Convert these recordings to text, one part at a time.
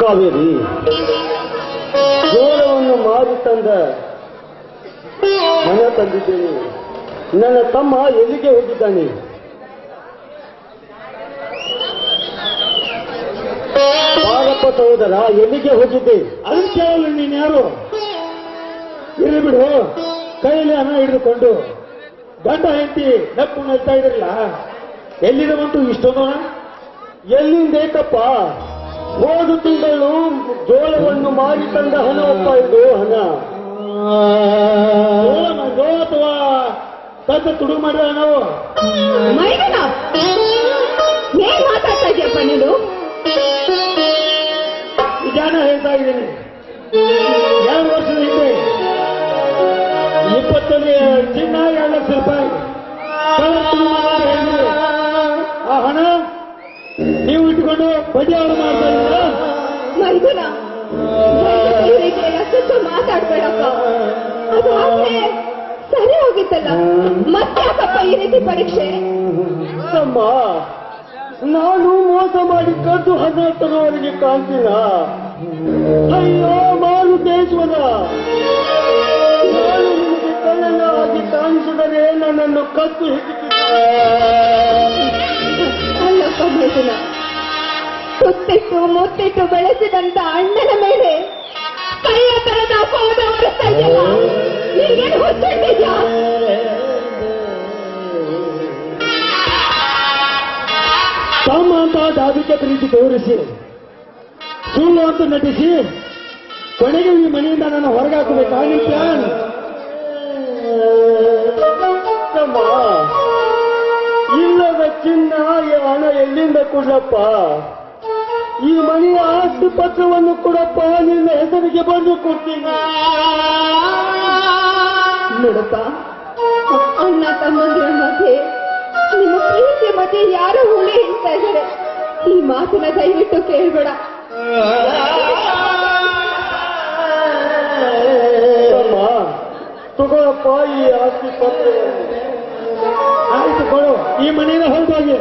ಕಾವೇರಿ. ಜೋಳವನ್ನು ಮಾರಿ ತಂದ ಮನೆ ತಂದಿದ್ದೇನೆ. ನನ್ನ ತಮ್ಮ ಎಲ್ಲಿಗೆ ಹೋಗಿದ್ದಾನೆ? ಸಹೋದರ ಎಲ್ಲಿಗೆ ಹೋಗಿದ್ದೆ? ಅದನ್ನು ಕೇಳಲು ನೀನು ಯಾರು? ಇರ್ಲಿ ಬಿಡು. ಕೈಯಲ್ಲಿ ಹಣ ಹಿಡಿದುಕೊಂಡು. ಗಂಡ ಹೆಂಡತಿ ನಪ್ಪು ನಗ್ತಾ ಇದ್ರಲ್ಲ? ಎಲ್ಲಿದ ಬಂತು ಇಷ್ಟೊಂದು ಹಣ? ಎಲ್ಲಿಂದೇಕಪ್ಪ ಹೋದ ತಿಂಗಳು ಜೋಳವನ್ನು ಮಾರಿ ತಂದ ಹಣವಪ್ಪ ಇದು ಹಣ. ಜೋಳ ಅಥವಾ ತಂದ ತುಡು ಮಾಡಿದ ನಾವು ಏನ್ ಮಾತಾಡ್ತಾ ಇದೆಯಪ್ಪ ನೀನು? ನಿಜಾನ ಹೇಳ್ತಾ ಇದ್ದೀನಿ. ಎರಡು ವರ್ಷದ ಹಿಂದೆ ಇಪ್ಪತ್ತೊಂದು ಚಿನ್ನ ಎರಡು ಲಕ್ಷ ರೂಪಾಯಿ. ಅವಳು ಮಾಡ್ತಾ ರೀತಿ ಎಲ್ಲ ಸುತ್ತು ಮಾತಾಡ್ಬೇಡಪ್ಪ. ಅದು ಸರಿ ಹೋಗಿತ್ತಲ್ಲ. ಮತ್ತೆ ಯಾಕಪ್ಪ ಈ ರೀತಿ ಪರೀಕ್ಷೆ? ಅಮ್ಮ ನಾನು ಮೋಸ ಮಾಡಿ ಕದ್ದು ಹಣ ತರುವವರಿಗೆ ಕಾಣ್ತೀನ ಅಯ್ಯೋ ಮಾರುತೇಶ್ವರ ನಾನು ನಿಮಗೆ ಕಣ್ಣನ್ನ ಆಗಿ ಕಾಣಿಸಿದರೆ ನನ್ನನ್ನು ಕದ್ದು ಅಲ್ಲಪ್ಪ ಮೈದನ ಸುತ್ತಿಟ್ಟು ಮುತ್ತಿಟ್ಟು ಬೆಳೆಸಿದಂತ ಅಣ್ಣನ ಮೇಲೆ ಕೈಯ ತರದ ಹೋದವರು ತಮ್ಮ ಅಂತ ದಾಬಿಕೆ ಪ್ರೀತಿ ತೋರಿಸಿ ಸುಳ್ಳು ಅಂತ ನಟಿಸಿ ಕೊನೆಗೆ ಈ ಮನೆಯಿಂದ ನಾನು ಹೊರಗಾಕಬೇಕಾಗಿತ್ತ ಪ್ಲಾನ್ ಇಲ್ಲದ ಚಿನ್ನ ಈ ಹಣ ಎಲ್ಲಿಂದ ಕೊಡ್ಲಪ್ಪ? ಈ ಮನೆಯ ಆಸ್ತಿ ಪತ್ರವನ್ನು ಕೂಡ ನಿನ್ನ ಹೆಸರಿಗೆ ಬಂದು ಕೊಡ್ತೀನಿ. ನೋಡಪ್ಪ ಅಣ್ಣ ತಮ್ಮಂದಿರ ಮಧ್ಯೆ ನಿಮ್ಮ ಪ್ರೀತಿ ಮಧ್ಯೆ ಯಾರು ಹುಳಿ ಹೇಳ್ತಾ ಇದ್ದಾರೆ? ಈ ಮಾತನ್ನ ದಯವಿಟ್ಟು ಕೇಳಬೇಡ. ತಗೋಪ್ಪ ಈ ಆಸ್ತಿ ಪತ್ರ ಆಯ್ತು ಕೊಡು ಈ ಮನೆಯ ಹೊರಟೋಗಿ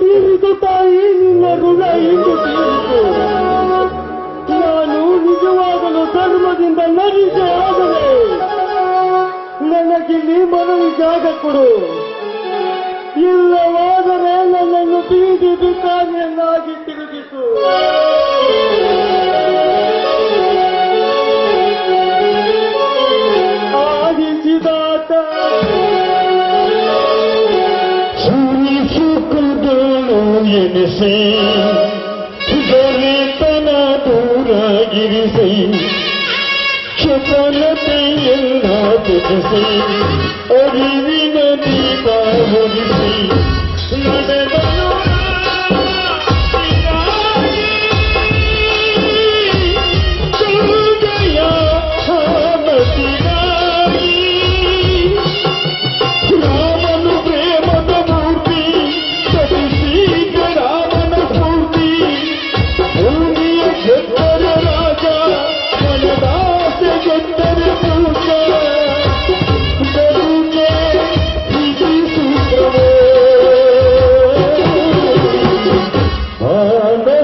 ತೀರಿತು ತಾಯಿ ನಿನ್ನ ಋಣ ಇಂದು ತೀರಿತು. ನಾನು ನಿಜವಾಗಲು ಧರ್ಮದಿಂದ ನರಿಸೆ ಆದರೆ ನನಗಿಲ್ಲಿ ಮನವಿ ಜಾಗ ಕೊಡು. ಇಲ್ಲವಾದರೆ ನನ್ನನ್ನು ಬೀದಿ ಬಿಕಾರಿಯನ್ನಾಗಿ ತಿರುಗಿಸು. என செய்தன தூரகிரி செய் சுபலத்தை எல்லா திசை அறிவின தீபாவளி செய் Amen.